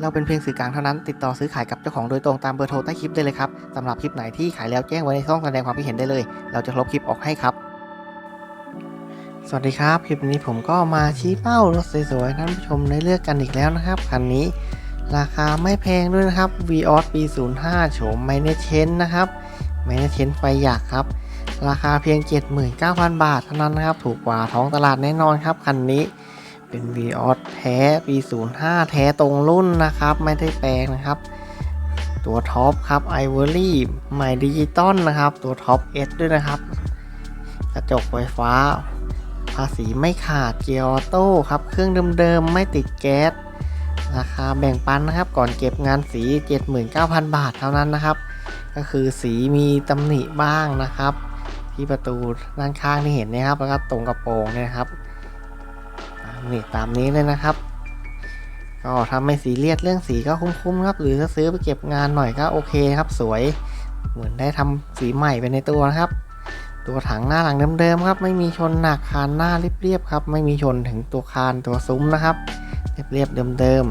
เราเป็นเพียงสื่อกลางเท่านั้น ติดต่อซื้อขายกับเจ้าของโดยตรงตามเบอร์โทรใต้คลิปได้เลยครับสำหรับคลิปไหนที่ขายแล้วแจ้งไว้ในช่องแสดงความคิดเห็นได้เลย เราจะลบคลิปออกให้ครับ สวัสดีครับ คลิปนี้ผมก็มาชี้เป้ารถสวยๆท่านผู้ชมได้เลือกกันอีกแล้วนะครับคันนี้ ราคาไม่แพงด้วยนะครับ v ีออสปี 05โฉมไมเนเชนนะครับไมเนเชนไฟหยักครับ ราคาเพียง 79,000 บาทเท่านั้นนะครับ ถูกกว่าท้องตลาดแน่นอนครับคันนี้ เป็น v ีออสแท้ปี05 แท้ตรงรุ่นนะครับ ไม่ได้แปลงนะครับ ตัวท็อปครับไอวอรี่ใหม่ดิจิตอลนะครับ ตัวท็อป S ด้วยนะครับ กระจกไฟฟ้า ภาษีไม่ขาดเกียร์ออโต้ครับ เครื่องเดิมๆ ไม่ติดแก๊สราคาแบ่งปันนะครับ ก่อนเก็บงานสี 79,000 บาทเท่านั้นนะครับ ก็คือสีมีตำหนิบ้างนะครับ ที่ประตูด้านข้างที่เห็นนะครับ แล้วก็ตรงกระโปรงเนี่ยครับ นี่ตามนี้เลยนะครับ ก็ถ้าไม่สีเลียดเรื่องสีก็คุ้มๆครับ หรือถ้าซื้อไปเก็บงานหน่อยก็โอเคครับ สวยเหมือนได้ทำสีใหม่ไปในตัวนะครับ ตัวถังหน้าหลังเดิมๆครับ ไม่มีชนหนักคานหน้าเรียบๆครับ ไม่มีชนถึงตัวคานตัวซุ้มนะครับเรียบๆเดิม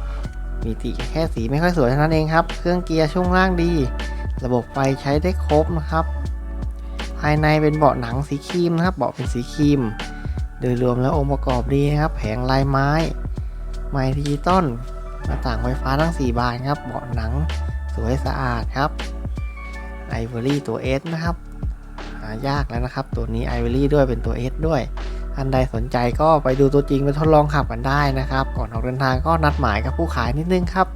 ๆมีตีแค่สีไม่ค่อยสวยเท่านั้นเองครับ เครื่องเกียร์ช่วงล่างดี ระบบไฟใช้ได้ครบนะครับ ภายในเป็นเบาะหนังสีครีมนะครับ เบาะเป็นสีครีม โดยรวมแล้วองค์ประกอบดีนะครับ แผงลายไม้ ไม้ดิจิตอลหน้าต่างไฟฟ้าทั้ง 4 บานครับ เบาะหนังสวยสะอาดครับไอวอรี่ตัว S นะครับ หายากแล้วนะครับ ตัวนี้ไอวอรี่ด้วยเป็นตัว S ด้วยท่านใดสนใจก็ไปดูตัวจริงไปทดลองขับกันได้นะครับ ก่อนออกเดินทางก็นัดหมายกับผู้ขายนิดนึงครับ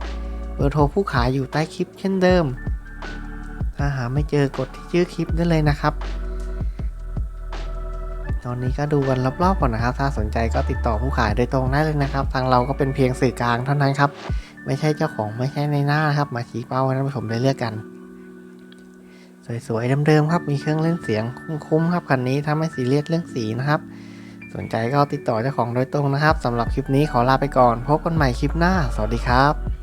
เบอร์โทรผู้ขายอยู่ใต้คลิปเช่นเดิม ถ้าหาไม่เจอกดที่ชื่อคลิปได้เลยนะครับ ตอนนี้ก็ดูกันรอบๆก่อนนะครับ ถ้าสนใจก็ติดต่อผู้ขายโดยตรงได้เลยนะครับ ทางเราก็เป็นเพียงสื่อกลางเท่านั้นครับ ไม่ใช่เจ้าของไม่ใช่ในหน้าครับ มาชี้เป้าให้ท่านผู้ชมได้เลือกกัน สวยๆเดิมๆครับ มีเครื่องเล่นเสียงคุ้มๆครับคันนี้ถ้าไม่ซีเรียสเรื่องสีนะครับ สนใจก็ติดต่อเจ้าของโดยตรงนะครับสำหรับคลิปนี้ขอลาไปก่อน พบกันใหม่คลิปหน้า สวัสดีครับ